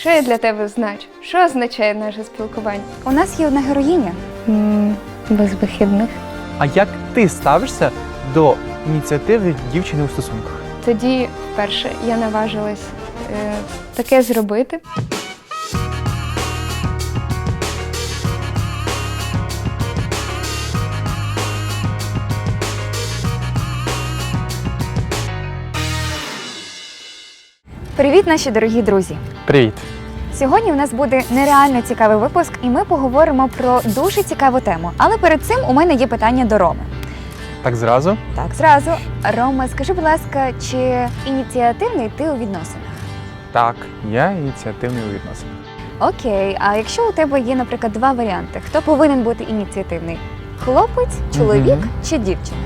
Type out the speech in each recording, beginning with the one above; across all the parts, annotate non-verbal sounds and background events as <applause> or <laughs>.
Що я для тебе значу? Що означає наше спілкування? У нас є одна героїня. Без вихідних. А як ти ставишся до ініціативи дівчини у стосунках? Тоді вперше я наважилась е, таке зробити. Привіт, наші дорогі друзі! Привіт. Сьогодні у нас буде нереально цікавий випуск, і ми поговоримо про дуже цікаву тему. Але перед цим у мене є питання до Роми. Так зразу? Так, зразу. Рома, скажи, будь ласка, чи ініціативний ти у відносинах? Так, я ініціативний у відносинах. Окей, а якщо у тебе є, наприклад, два варіанти, хто повинен бути ініціативний? Хлопець, чоловік Мгм. чи дівчина?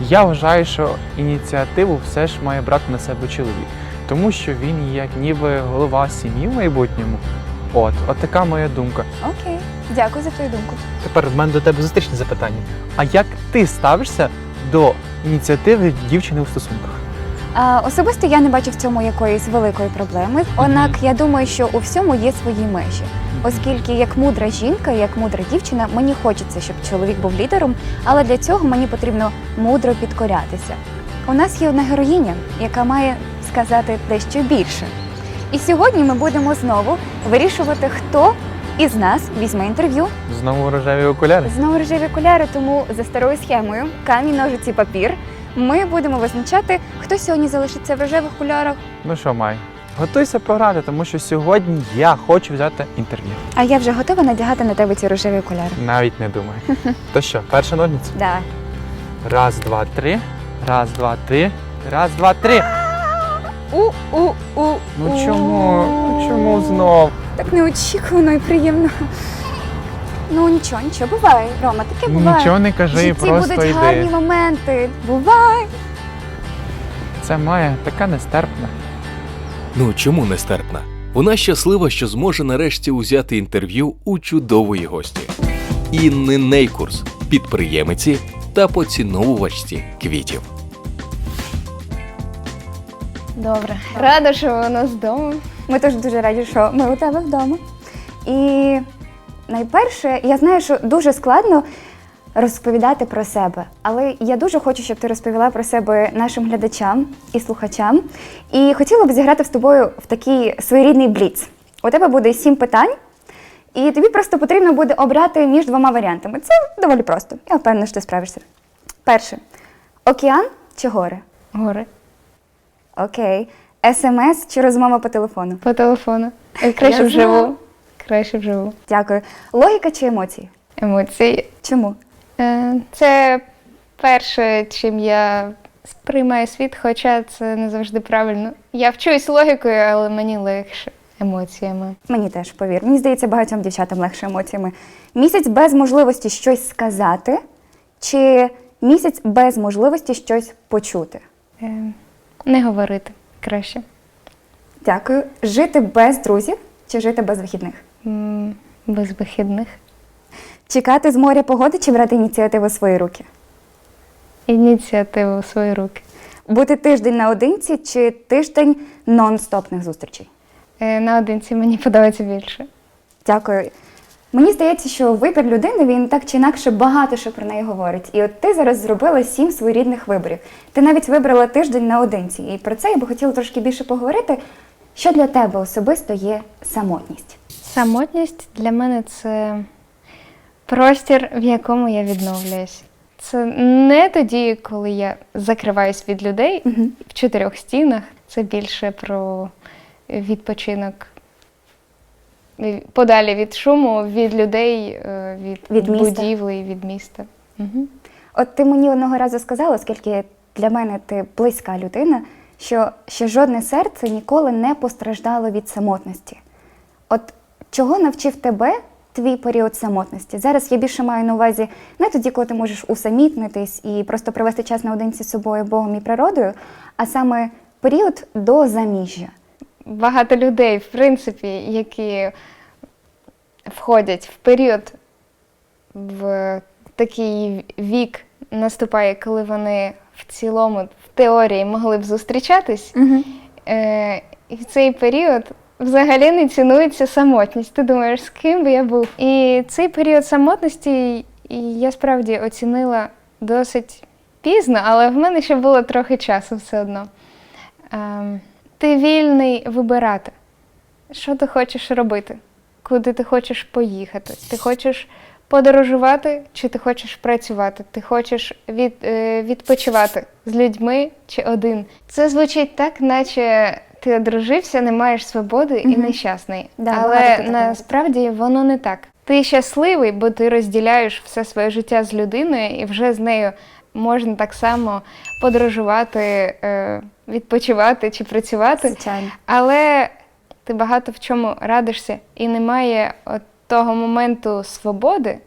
Я вважаю, що ініціативу все ж має брати на себе чоловік, тому що він як ніби голова сім'ї в майбутньому. От, от така моя думка. Окей, дякую за твою думку. Тепер в мене до тебе зустрічне запитання. А як ти ставишся до ініціативи дівчини у стосунках? А, особисто я не бачу в цьому якоїсь великої проблеми. Однак я думаю, що у всьому є свої межі. Оскільки як мудра жінка, як мудра дівчина, мені хочеться, щоб чоловік був лідером, але для цього мені потрібно мудро підкорятися. У нас є одна героїня, яка має сказати дещо більше. І сьогодні ми будемо знову вирішувати, хто із нас візьме інтерв'ю. Знову рожеві окуляри? Знову рожеві окуляри, тому за старою схемою камінь, ножиці, папір. Ми будемо визначати, хто сьогодні залишиться в рожевих окулярах, Ну що, Май, готуйся пограти, тому що сьогодні я хочу взяти інтерв'ю. а я вже готова надягати на тебе ці рожеві окуляри. Навіть не думай. <laughs> То що, перша ножниця? Давай. Раз, два, три. Раз, два, три. Раз, два, три. У-у-у. Ну чому? Ну чому знов? Так неочікувано і приємно. Ну нічого, нічого, буває, Рома, таке буває. Нічого не В кажи, житті просто будуть гарні моменти. Бувай. Це Майя така нестерпна. Ну чому нестерпна? Вона щаслива, що зможе нарешті узяти інтерв'ю у чудової гості. Інни Нейкурс, підприємиці та поціновувачці квітів. Добре. Рада, що ви у нас вдома. Ми теж дуже раді, що ми у тебе вдома. І найперше, я знаю, що дуже складно розповідати про себе, але я дуже хочу, щоб ти розповіла про себе нашим глядачам і слухачам. І хотіла б зіграти з тобою в такий своєрідний бліц. У тебе буде сім питань, і тобі просто потрібно буде обрати між двома варіантами. Це доволі просто. Я впевнена, що ти справишся. Перше океан чи гори? Гори. Окей. СМС чи розмова по телефону? По телефону. Е, Краще Я знала. вживу. Краще вживу. Дякую. Логіка чи емоції? Емоції. Чому? Е, Це перше, чим я сприймаю світ, хоча це не завжди правильно. Я вчусь логікою, але мені легше емоціями. Мені теж повір. Мені здається, багатьом дівчатам легше емоціями. Місяць без можливості щось сказати, чи місяць без можливості щось почути? Е, Не говорити краще. Дякую. Жити без друзів чи жити без вихідних? М, Без вихідних. Чекати з моря погоди чи брати ініціативу в свої руки? Ініціативу в свої руки. Бути тиждень наодинці чи тиждень нон-стопних зустрічей? Е, Наодинці мені подобається більше. Дякую. Мені здається, що вибір людини він так чи інакше багато що про неї говорить. І от ти зараз зробила сім своєрідних виборів. Ти навіть вибрала тиждень наодинці. І про це я би хотіла трошки більше поговорити. Що для тебе особисто є самотність? Самотність для мене це простір, в якому я відновлююсь. Це не тоді, коли я закриваюсь від людей Мгм. в чотирьох стінах. Це більше про відпочинок подалі від шуму, від людей, е, від, Від будівлі, від міста. Угу. От ти мені одного разу сказала, оскільки для мене ти близька людина, що ще жодне серце ніколи не постраждало від самотності. От чого навчив тебе твій період самотності? Зараз я більше маю на увазі не тоді, коли ти можеш усамітнитись і просто провести час наодинці з собою, Богом і природою, а саме період до заміжжя. Багато людей, в принципі, які входять в період в такий вік наступає, коли вони в цілому в теорії могли б зустрічатись. Угу. Е, і в цей період взагалі не цінується самотність. Ти думаєш, з ким би я був? І цей період самотності я справді оцінила досить пізно, але в мене ще було трохи часу все одно. Ем, ти вільний вибирати, що ти хочеш робити, куди ти хочеш поїхати. Ти хочеш подорожувати чи ти хочеш працювати? Ти хочеш від, е, відпочивати з людьми чи один. Це звучить так, наче ти одружився, не маєш свободи і нещасний. Да, Але насправді воно не так. Ти щасливий, бо ти розділяєш все своє життя з людиною, і вже з нею можна так само подорожувати, е, відпочивати чи працювати. Звичайно. Але ти багато в чому радишся, і немає от того моменту свободи,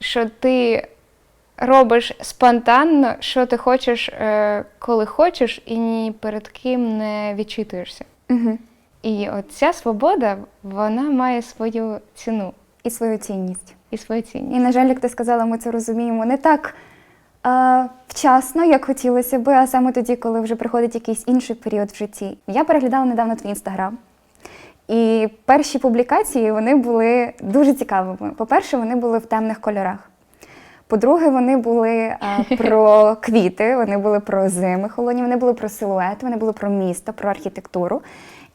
що ти робиш спонтанно, що ти хочеш, е, коли хочеш, і ні перед ким не відчитуєшся. Угу. І от ця свобода, вона має свою ціну І свою цінність. і свою цінність. І, на жаль, як ти сказала, ми це розуміємо не так а, вчасно, як хотілося би, а саме тоді, коли вже приходить якийсь інший період в житті. Я переглядала недавно твій інстаграм. І перші публікації вони були дуже цікавими. По-перше, вони були в темних кольорах. По-друге, вони були а, <laughs> про квіти, вони були про зими холодні, вони були про силует, вони були про місто, про архітектуру.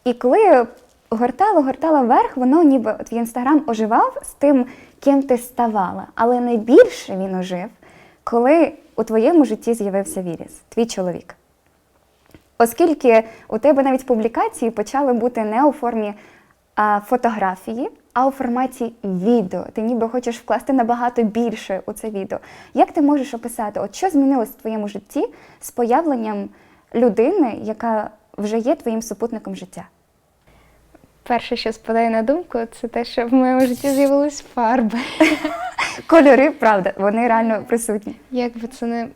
І коли гортала, гортала вверх, воно ніби твій інстаграм оживав з тим, ким ти ставала. Але найбільше він ожив, коли у твоєму житті з'явився Віріс, твій чоловік. Оскільки у тебе навіть публікації почали бути не у формі а, фотографії, а у форматі відео. Ти ніби хочеш вкласти набагато більше у це відео. Як ти можеш описати, от що змінилось в твоєму житті з появленням людини, яка вже є твоїм супутником життя? Перше, що спадає на думку, це те, що в моєму житті з'явились фарби. <laughs> Кольори, правда, вони реально присутні. Як би це не,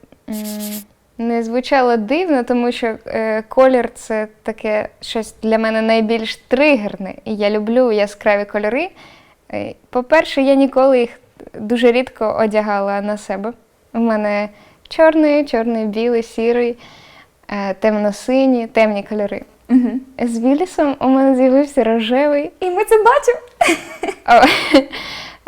не звучало дивно, тому що е, колір це таке щось для мене найбільш тригерне. І я люблю яскраві кольори. Е, По-перше, я ніколи їх дуже рідко одягала на себе. У мене чорний, чорний, білий, сірий, е, темно-сині, темні кольори. Угу. З Вілісом у мене з'явився рожевий, І ми це бачимо.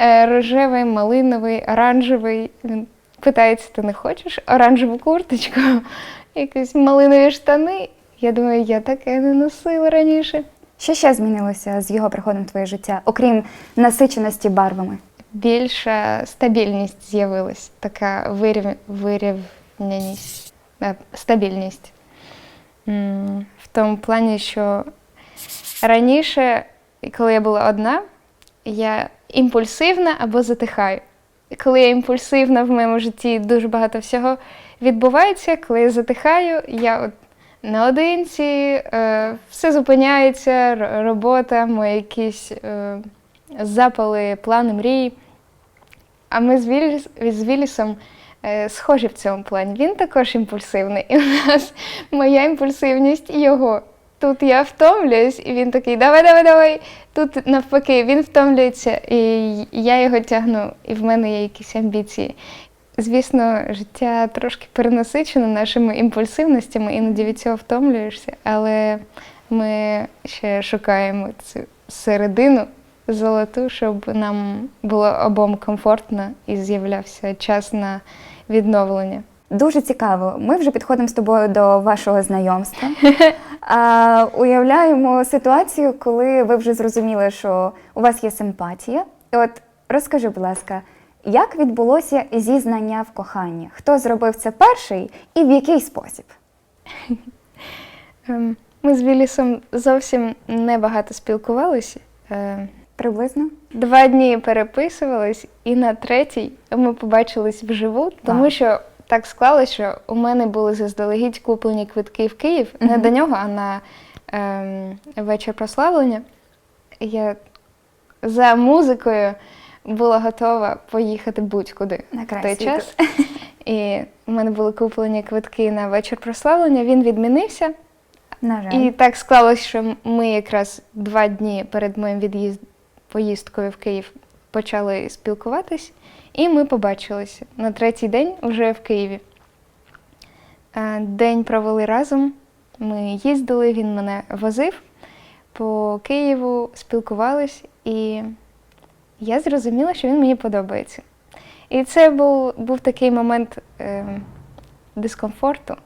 Е, рожевий, малиновий, оранжевий. Він питається, ти не хочеш оранжеву курточку, <laughs> якісь малинові штани. Я думаю, я таке не носила раніше. Що ще змінилося з його приходом в твоє життя, окрім насиченості барвами? Більша стабільність з'явилась, така вирів... вирівняність, е, стабільність. В тому плані, що раніше, коли я була одна, я імпульсивна або затихаю. Коли я імпульсивна в моєму житті дуже багато всього відбувається, коли я затихаю, я от наодинці, е, все зупиняється, робота, мої якісь е, запали, плани, мрії. А ми з, Віліс, з Вілісом е, схожі в цьому плані. Він також імпульсивний. І у нас моя імпульсивність його. Тут я втомлююсь, і він такий, давай, давай, давай. Тут навпаки, він втомлюється, і я його тягну, і в мене є якісь амбіції. Звісно, життя трошки перенасичено нашими імпульсивностями, іноді від цього втомлюєшся, але ми ще шукаємо цю середину золоту, щоб нам було обом комфортно і з'являвся час на відновлення. Дуже цікаво. Ми вже підходимо з тобою до вашого знайомства. <laughs> А, уявляємо ситуацію, коли ви вже зрозуміли, що у вас є симпатія. І от розкажи, будь ласка, як відбулося зізнання в коханні? Хто зробив це перший і в який спосіб? Ем, Ми з Вілісом зовсім небагато спілкувалися. Е, Приблизно? Два дні переписувались, і на третій ми побачились вживу, тому що так склалося, що у мене були заздалегідь куплені квитки в Київ, не до нього, а на ем, вечір прославлення. Я за музикою була готова поїхати будь-куди На в той світу. час. І в мене були куплені квитки на вечір прославлення, він відмінився. На жаль. І так склалось, що ми якраз два дні перед моїм від'їзд поїздкою в Київ почали спілкуватись, і ми побачилися на третій день вже в Києві. Е, День провели разом. Ми їздили, він мене возив. по Києву, спілкувались, і я зрозуміла, що він мені подобається. І це був, був такий момент е, дискомфорту,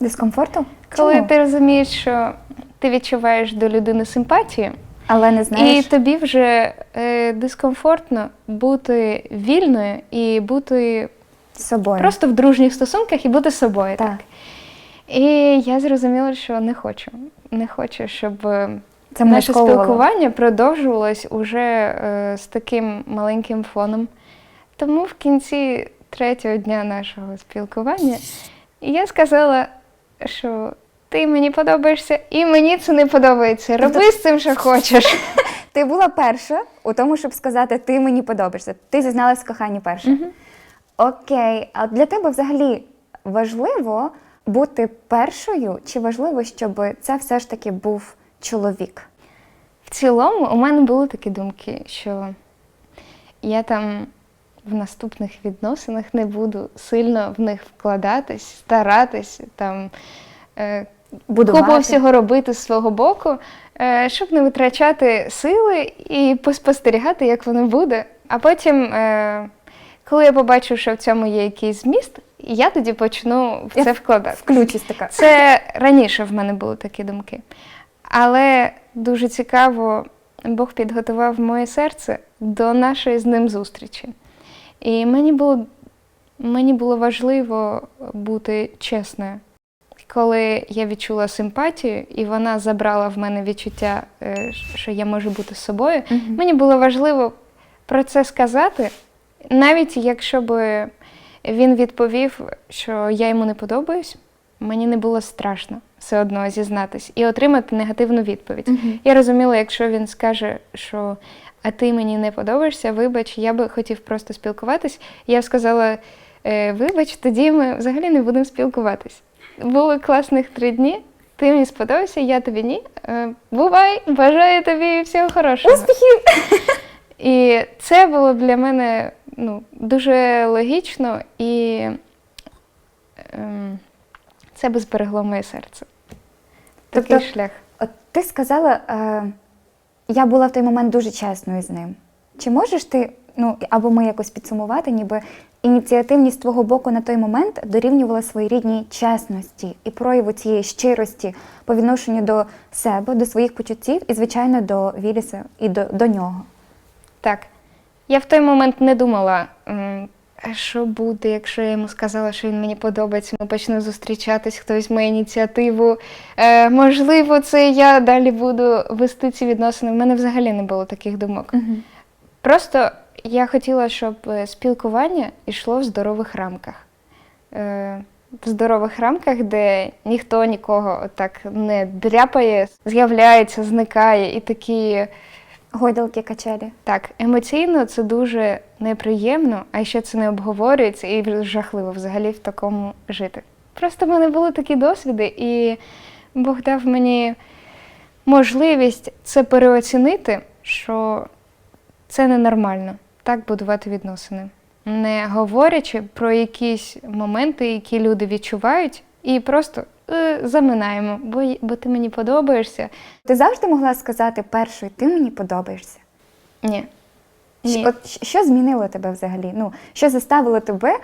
Дискомфорту? коли Чому? ти розумієш, що ти відчуваєш до людини симпатію, Але не знаєш. і тобі вже е, дискомфортно бути вільною і бути собою. просто в дружніх стосунках і бути собою. так. І я зрозуміла, що не хочу. Не хочу, щоб е, Це наше спілкування продовжувалось уже е, з таким маленьким фоном. Тому в кінці третього дня нашого спілкування я сказала, що ти мені подобаєшся, і мені це не подобається. Роби з цим, що хочеш. <laughs> Ти була перша у тому, щоб сказати, ти мені подобаєшся. Ти зізналась в коханні перша. Окей, а для тебе взагалі важливо бути першою, чи важливо, щоб це все ж таки був чоловік? В цілому у мене були такі думки, що я там в наступних відносинах не буду сильно в них вкладатись, старатись, там е, Будувати. купу всього робити з свого боку, е, щоб не витрачати сили і поспостерігати, як воно буде. А потім, е, коли я побачу, що в цьому є якийсь зміст, я тоді почну в це вкладати. Включись така. Це раніше в мене були такі думки. Але дуже цікаво, Бог підготував моє серце до нашої з ним зустрічі. І мені було, мені було важливо бути чесною. Коли я відчула симпатію, і вона забрала в мене відчуття, е, що я можу бути собою, Мгм. Мені було важливо про це сказати, навіть якщо б він відповів, що я йому не подобаюсь, мені не було страшно все одно зізнатись і отримати негативну відповідь. Мгм. Я розуміла, якщо він скаже, що а ти мені не подобаєшся, вибач, я би хотів просто спілкуватись. Я сказала, «Е, вибач, тоді ми взагалі не будемо спілкуватись. Були класних три дні. Ти мені сподобався, я тобі ні. Е, Бувай, бажаю тобі всього хорошого. Успіхів! І це було для мене ну, дуже логічно і ем, це би зберегло моє серце. Такий Тобто- шлях. От ти сказала, е, я була в той момент дуже чесною з ним. Чи можеш ти, ну або ми якось підсумувати, ніби ініціативність твого боку на той момент дорівнювала своєрідній чесності і прояву цієї щирості по відношенню до себе, до своїх почуттів і, звичайно, до Віліса і до, до нього. Так. Я в той момент не думала, що буде, якщо я йому сказала, що він мені подобається, ми почнемо зустрічатись, хтось має ініціативу. Е, можливо, це я далі буду вести ці відносини. В мене взагалі не було таких думок. Просто я хотіла, щоб е, спілкування йшло в здорових рамках. Е, В здорових рамках, де ніхто нікого так не дряпає, з'являється, зникає і такі. Гойдалки качелі. Так, емоційно це дуже неприємно, а ще це не обговорюється і жахливо взагалі в такому жити. Просто в мене були такі досвіди, і Бог дав мені можливість це переоцінити, що це ненормально так будувати відносини, не говорячи про якісь моменти, які люди відчувають, і просто е, заминаємо, бо, бо ти мені подобаєшся. Ти завжди могла сказати першою, ти мені подобаєшся. Ні. Ні. От що змінило тебе взагалі? Ну, що заставило тебе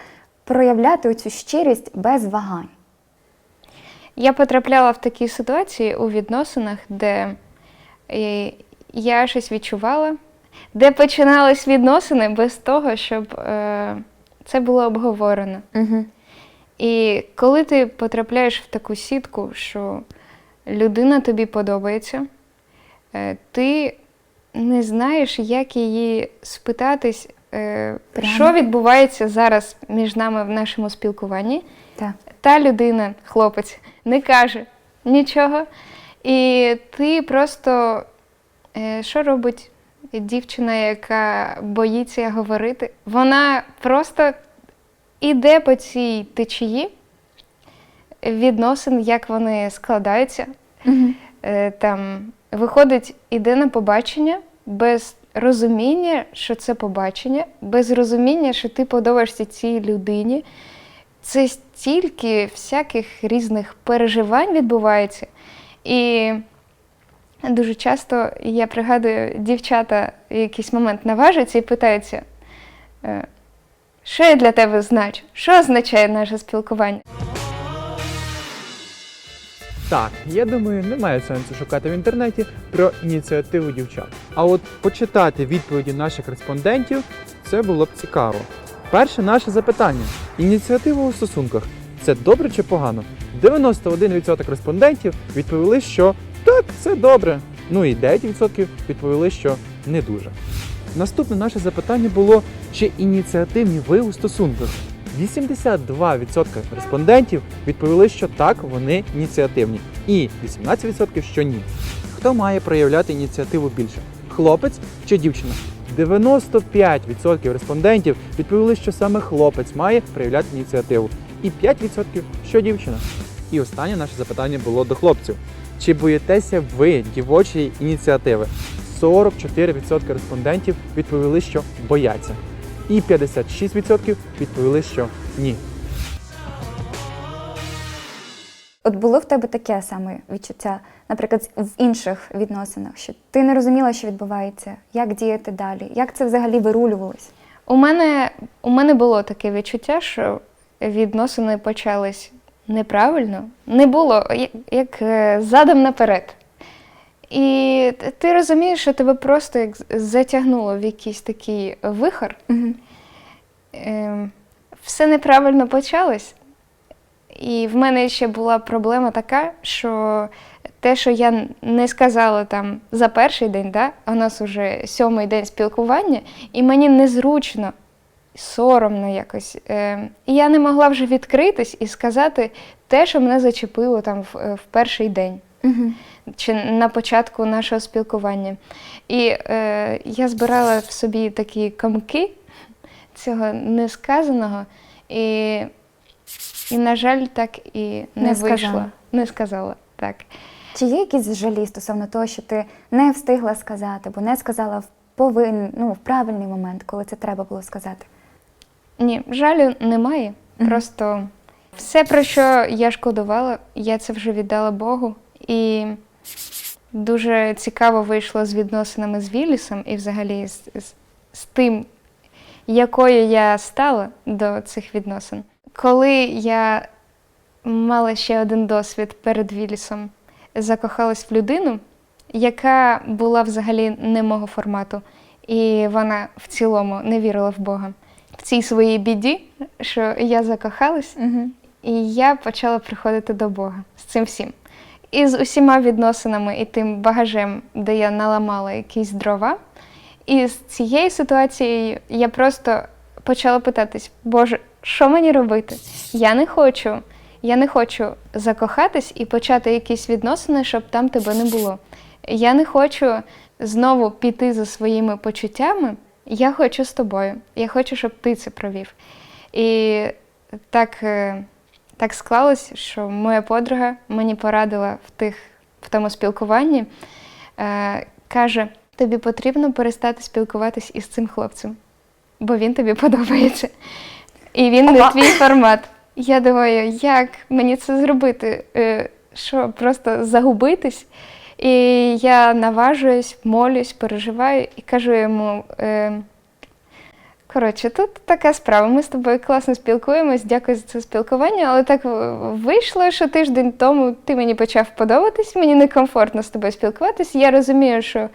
проявляти оцю щирість без вагань? Я потрапляла в такі ситуації у відносинах, де е, я щось відчувала, де починались відносини без того, щоб е, це було обговорено. Угу. І коли ти потрапляєш в таку сітку, що людина тобі подобається, е, ти не знаєш, як її спитатись, е, Прямо. що відбувається зараз між нами в нашому спілкуванні Так. та людина, хлопець, не каже нічого. І ти просто е, що робить дівчина, яка боїться говорити? Вона просто іде по цій течії відносин, як вони складаються. Угу. Там виходить, іде на побачення без розуміння, що це побачення, без розуміння, що ти подобаєшся цій людині. Це стільки всяких різних переживань відбувається. І Дуже часто я пригадую, дівчата в якийсь момент наважаться і питаються, е, що я для тебе значу? Що означає наше спілкування? Так, я думаю, немає сенсу шукати в інтернеті про ініціативу дівчат. А от почитати відповіді наших респондентів це було б цікаво. Перше наше запитання: ініціатива у стосунках це добре чи погано? 91% респондентів відповіли, що так, це добре. Ну і 9% відповіли, що не дуже. Наступне наше запитання було: чи ініціативні ви у стосунках? 82% респондентів відповіли, що так, вони ініціативні, і 18% що ні. Хто має проявляти ініціативу більше? Хлопець чи дівчина? 95% респондентів відповіли, що саме хлопець має проявляти ініціативу, і 5% що дівчина. І останнє наше запитання було до хлопців: чи боїтеся ви дівочої ініціативи? 44% респондентів відповіли, що бояться, і 56% відповіли, що ні. От було в тебе таке саме відчуття, наприклад, в інших відносинах, що ти не розуміла, що відбувається, як діяти далі, як це взагалі вирулювалось? У мене, у мене було таке відчуття, що відносини почались неправильно. Не було як, е, задом наперед. І ти розумієш, що тебе просто як затягнуло в якийсь такий вихор. Ем, все неправильно почалось. І в мене ще була проблема така, що те, що я не сказала там за перший день, да, у нас вже сьомий день спілкування, і мені незручно, соромно якось. Ем, і я не могла вже відкритись і сказати те, що мене зачепило там в, е, в перший день Угу. чи на початку нашого спілкування. І е, я збирала в собі такі комки цього несказаного, і, і на жаль, так і не, Не вийшло. сказала. Не сказала, так. Чи є якісь жалі стосовно того, що ти не встигла сказати, бо не сказала в повин, ну, в правильний момент, коли це треба було сказати? Ні, жалю немає. Просто все, про що я шкодувала, я це вже віддала Богу. І дуже цікаво вийшло з відносинами з Віллісом і взагалі з, з, з тим, якою я стала до цих відносин. Коли я мала ще один досвід перед Віллісом, закохалась в людину, яка була взагалі не мого формату, і вона в цілому не вірила в Бога. В цій своїй біді, що я закохалась, Угу. і я почала приходити до Бога з цим всім. І з усіма відносинами і тим багажем, де я наламала якісь дрова. І з цією ситуацією я просто почала питатись: Боже, що мені робити? Я не хочу. Я не хочу закохатись і почати якісь відносини, щоб там тебе не було. Я не хочу знову піти за своїми почуттями. Я хочу з тобою. Я хочу, щоб ти це провів. І так, е, так склалось, що моя подруга мені порадила в, тих, в тому спілкуванні, е, каже: тобі потрібно перестати спілкуватись із цим хлопцем, бо він тобі подобається. І він не твій формат. Я думаю, як мені це зробити? Е, Що, просто загубитись? І я наважуюсь, молюсь, переживаю і кажу йому. Е, Коротше, тут така справа. Ми з тобою класно спілкуємось, дякую за це спілкування, але так вийшло, що тиждень тому ти мені почав подобатись, мені некомфортно з тобою спілкуватись. Я розумію, що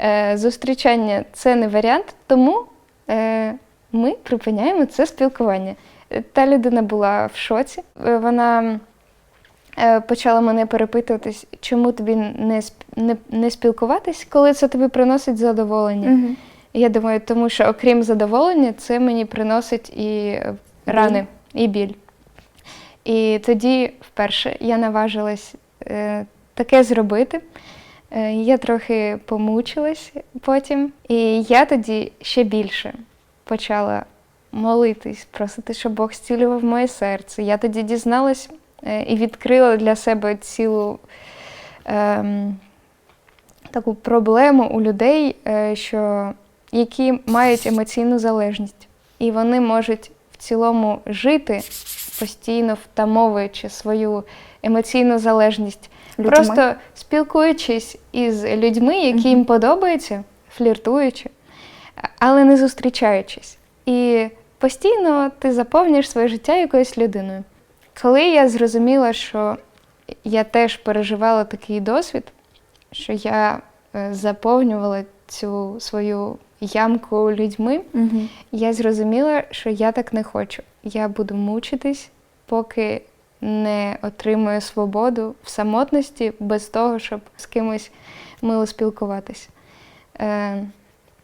е, зустрічання це не варіант, тому е, ми припиняємо це спілкування. Е, Та людина була в шоці. Е, Вона почала мене перепитуватись, чому тобі не, не, не спілкуватись, коли це тобі приносить задоволення. Угу. Я думаю, тому що окрім задоволення, це мені приносить і е, рани, і біль. І тоді вперше я наважилась е, таке зробити. Е, я трохи помучилась потім, і я тоді ще більше почала молитись, просити, щоб Бог зцілював моє серце. Я тоді дізналась е, і відкрила для себе цілу. ем, таку проблему у людей, е, що, які мають емоційну залежність. І вони можуть в цілому жити, постійно втамовуючи свою емоційну залежність Людьми. Просто спілкуючись із людьми, які їм подобаються, фліртуючи, але не зустрічаючись. І постійно ти заповнюєш своє життя якоюсь людиною. Коли я зрозуміла, що я теж переживала такий досвід, що я е, заповнювала цю свою ямку людьми, Угу. я зрозуміла, що я так не хочу. Я буду мучитись, поки не отримую свободу в самотності без того, щоб з кимось мило спілкуватись. Е,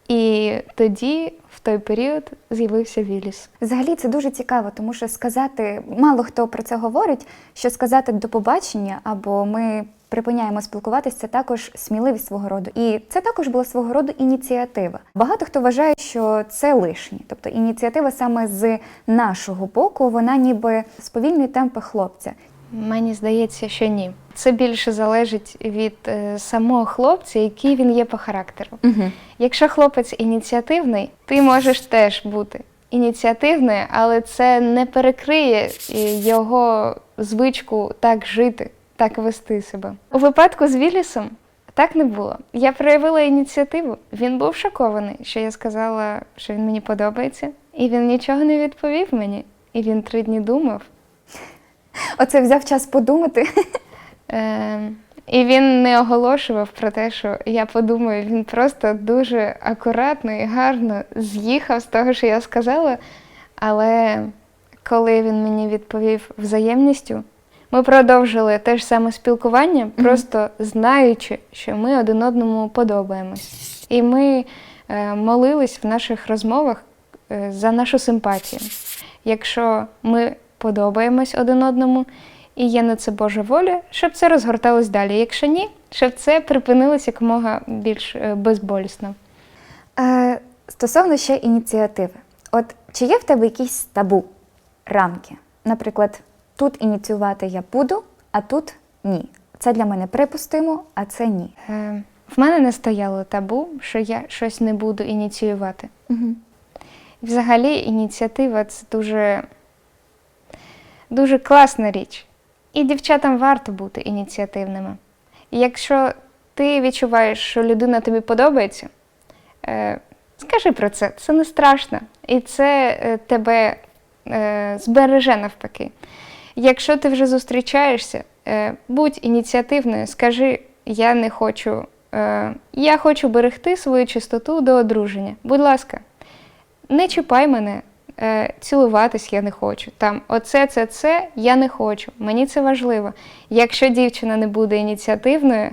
і тоді, той період, з'явився Віліс. Взагалі це дуже цікаво, тому що сказати, мало хто про це говорить, що сказати до побачення або ми припиняємо спілкуватися, це також сміливість свого роду. І це також була свого роду ініціатива. Багато хто вважає, що це лишнє. Тобто ініціатива саме з нашого боку, вона ніби сповільнює темпи хлопця. Мені здається, що ні. Це більше залежить від е, самого хлопця, який він є по характеру. Угу. Якщо хлопець ініціативний, ти можеш теж бути ініціативною, але це не перекриє е, його звичку так жити, так вести себе. У випадку з Вілісом так не було. Я проявила ініціативу. Він був шокований, що я сказала, що він мені подобається, і він нічого не відповів мені. І він три дні думав. Оце взяв час подумати. Е, і він не оголошував про те, що я подумаю, він просто дуже акуратно і гарно з'їхав з того, що я сказала. Але коли він мені відповів взаємністю, ми продовжили те ж саме спілкування, просто знаючи, що ми один одному подобаємось. І ми е, молились в наших розмовах е, за нашу симпатію. Якщо ми подобаємось один одному, і є на це Божа воля, щоб це розгорталось далі. Якщо ні, щоб це припинилось якомога більш е, безболісно. Е, стосовно ще ініціативи, от чи є в тебе якісь табу, рамки? Наприклад, тут ініціювати я буду, а тут ні. Це для мене припустимо, а це ні. Е, В мене не стояло табу, що я щось не буду ініціювати. Угу. Взагалі, ініціатива це дуже, дуже класна річ. І дівчатам варто бути ініціативними. Якщо ти відчуваєш, що людина тобі подобається, е, скажи про це, це не страшно. І це е, тебе е, збереже навпаки. Якщо ти вже зустрічаєшся, будь ініціативною, скажи, я не хочу, я хочу берегти свою чистоту до одруження. Будь ласка, не чіпай мене, цілуватись я не хочу. Там оце, це, це я не хочу. Мені це важливо. Якщо дівчина не буде ініціативною,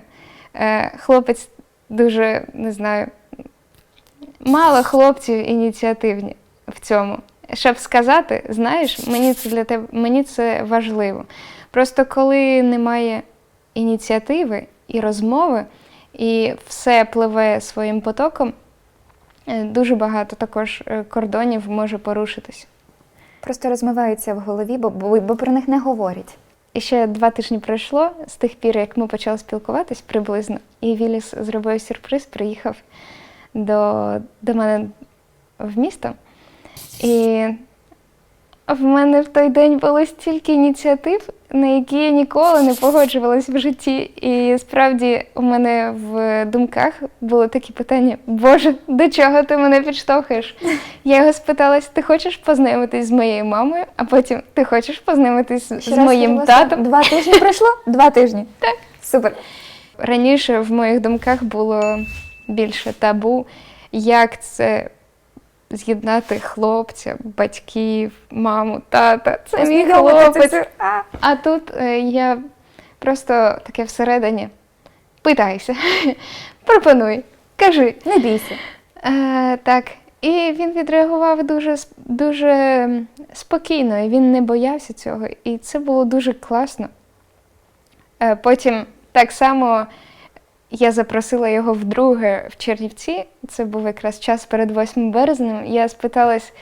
е, хлопець дуже не знаю, мало хлопців ініціативні в цьому. Щоб сказати, знаєш, мені це для тебе мені це важливо. Просто коли немає ініціативи і розмови, і все пливе своїм потоком, е, дуже багато також е, кордонів може порушитись. Просто розмиваються в голові, бо, бо, бо про них не говорять. І ще два тижні пройшло з тих пір, як ми почали спілкуватись приблизно, і Віліс зробив сюрприз, приїхав до, до мене в місто. І в мене в той день було стільки ініціатив, на які я ніколи не погоджувалась в житті. І справді у мене в думках було такі питання: Боже, до чого ти мене підштовхуєш? Я його спиталась: ти хочеш познайомитись з моєю мамою, а потім ти хочеш познайомитись Ще з раз моїм сказала, татом? Два тижні пройшло? Два тижні. Так. Супер. Раніше в моїх думках було більше табу, як це з'єднати хлопця, батьків, маму, тата. Це мій хлопець. а. Тут е, я просто таке всередині. Питайся, <laughs> пропонуй, кажи. Не бійся. Е, так. І він відреагував дуже, дуже спокійно, і він не боявся цього. І це було дуже класно. Е, потім так само я запросила його вдруге в Чернівці. Це був якраз час перед 8 березнем. Я спиталась: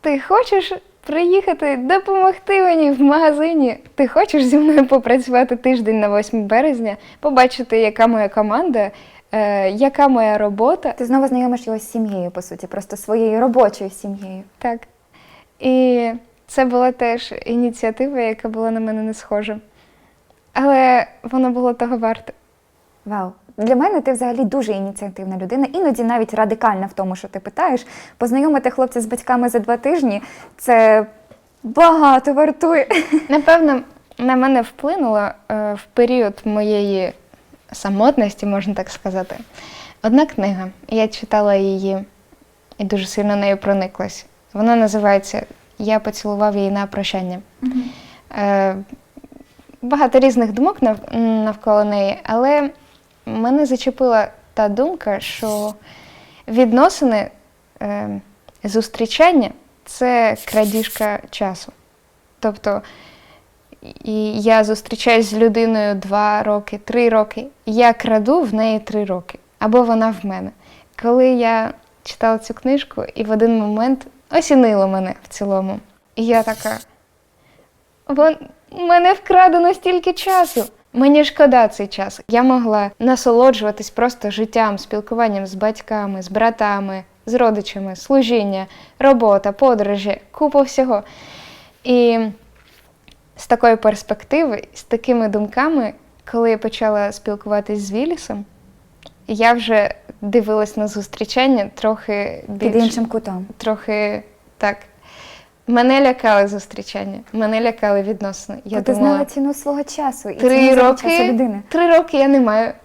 ти хочеш приїхати допомогти мені в магазині? Ти хочеш зі мною попрацювати тиждень на 8 березня, побачити, яка моя команда, е, яка моя робота? Ти знову знайомиш його з сім'єю, по суті, просто своєю робочою сім'єю. Так. І це була теж ініціатива, яка була на мене не схожа. Але воно було того варте. Вау. Для мене ти взагалі дуже ініціативна людина, іноді навіть радикальна в тому, що ти питаєш. Познайомити хлопця з батьками за два тижні це багато вартує. <laughs> Напевно, на мене вплинуло е, в період моєї самотності, можна так сказати. Одна книга. Я читала її і дуже сильно нею прониклась. Вона називається Я поцілував її на прощання. Е, багато різних думок нав- навколо неї, але мене зачепила та думка, що відносини, е, зустрічання це крадіжка часу. Тобто і я зустрічаюсь з людиною два роки, три роки. Я краду в неї три роки, або вона в мене. Коли я читала цю книжку, і в один момент осінило мене в цілому. І я така. Вон, мене вкрадено стільки часу. Мені шкода цей час. Я могла насолоджуватись просто життям, спілкуванням з батьками, з братами, з родичами, служіння, робота, подорожі, купу всього. І з такої перспективи, з такими думками, коли я почала спілкуватись з Вілісом, я вже дивилась на зустрічання трохи Під іншим кутом. трохи так. Мене лякали зустрічання, мене лякали відносини. Я ти думала, знала ціну свого часу і три ціну часу людини. три роки я не маю. <laughs>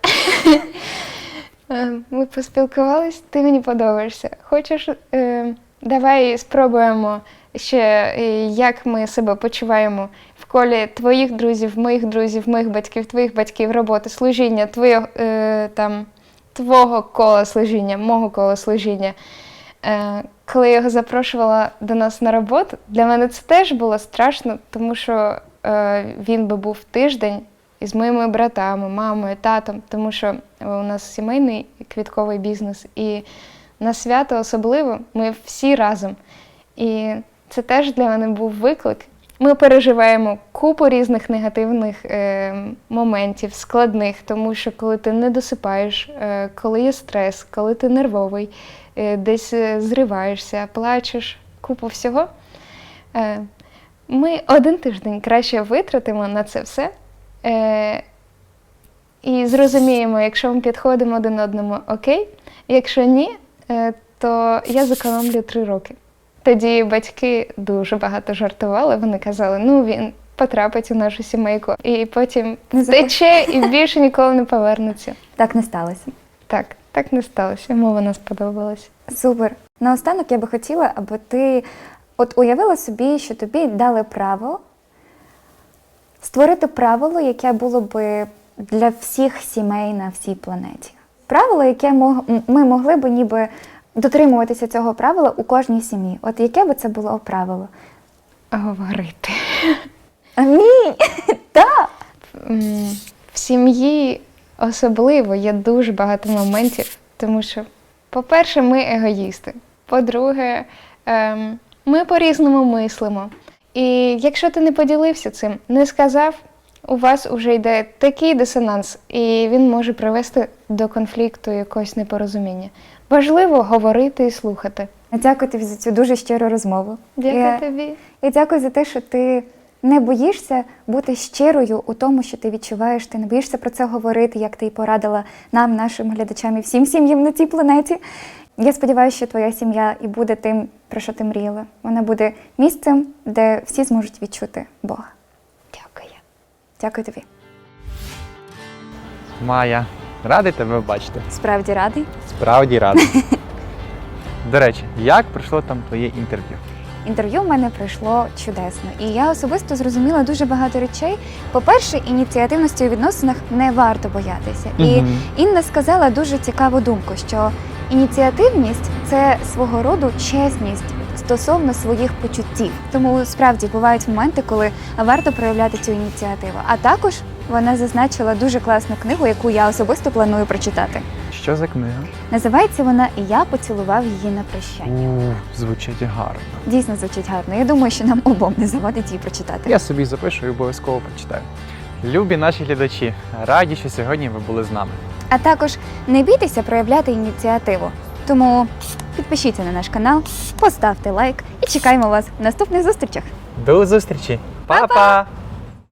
Е, Ми поспілкувались, ти мені подобаєшся. Хочеш, е, давай спробуємо ще, е, як ми себе почуваємо в колі твоїх друзів, моїх друзів, моїх батьків, твоїх батьків, роботи, служіння, твоє, там, твого кола служіння, мого кола служіння. Е, коли я його запрошувала до нас на роботу, для мене це теж було страшно, тому що е, він би був тиждень із моїми братами, мамою, татом, тому що у нас сімейний квітковий бізнес, і на свято особливо ми всі разом. І це теж для мене був виклик. Ми переживаємо купу різних негативних е, моментів, складних, тому що коли ти не досипаєш, е, коли є стрес, коли ти нервовий, е, десь е, зриваєшся, плачеш, купу всього. Е, ми один тиждень краще витратимо на це все. Е, і зрозуміємо, якщо ми підходимо один одному, окей. Якщо ні, е, то я зекономлю три роки. Тоді батьки дуже багато жартували. Вони казали, ну він потрапить у нашу сімейку, і потім тече і більше ніколи не повернеться. Так не сталося. Так, так не сталося. Йому вона сподобалась. Супер. Наостанок я би хотіла, аби ти от уявила собі, що тобі дали право створити правило, яке було би для всіх сімей на всій планеті. Правило, яке ми могли би ніби дотримуватися цього правила у кожній сім'ї. От яке би це було правило? Говорити. Амінь! <laughs> Так! В сім'ї особливо є дуже багато моментів, тому що, по-перше, ми егоїсти. По-друге, ем, ми по-різному мислимо. І якщо ти не поділився цим, не сказав, у вас вже йде такий дисонанс, і він може привести до конфлікту якогось непорозуміння. Важливо говорити і слухати. Дякую тобі за цю дуже щиру розмову. Дякую тобі. І дякую за те, що ти не боїшся бути щирою у тому, що ти відчуваєш. Ти не боїшся про це говорити, як ти і порадила нам, нашим глядачам і всім сім'ям на цій планеті. Я сподіваюся, що твоя сім'я і буде тим, про що ти мріяла. Вона буде місцем, де всі зможуть відчути Бога. Дякую. Дякую тобі. Майя, радий тебе бачити. Справді радий. Справді радий. До речі, як пройшло там твоє інтерв'ю? Інтерв'ю в мене пройшло чудесно, і я особисто зрозуміла дуже багато речей. По-перше, ініціативності у відносинах не варто боятися. І Мгм. Інна сказала дуже цікаву думку, що ініціативність це свого роду чесність стосовно своїх почуттів. Тому справді бувають моменти, коли варто проявляти цю ініціативу. А також вона зазначила дуже класну книгу, яку я особисто планую прочитати. Що за книга? Називається вона І я поцілував її на прощання. У, звучить гарно. Дійсно звучить гарно. Я думаю, що нам обом не завадить її прочитати. Я собі запишу і обов'язково прочитаю. Любі наші глядачі, раді, що сьогодні ви були з нами. А також не бійтеся проявляти ініціативу. Тому підпишіться на наш канал, поставте лайк і чекаємо вас в наступних зустрічах. До зустрічі! Па-па!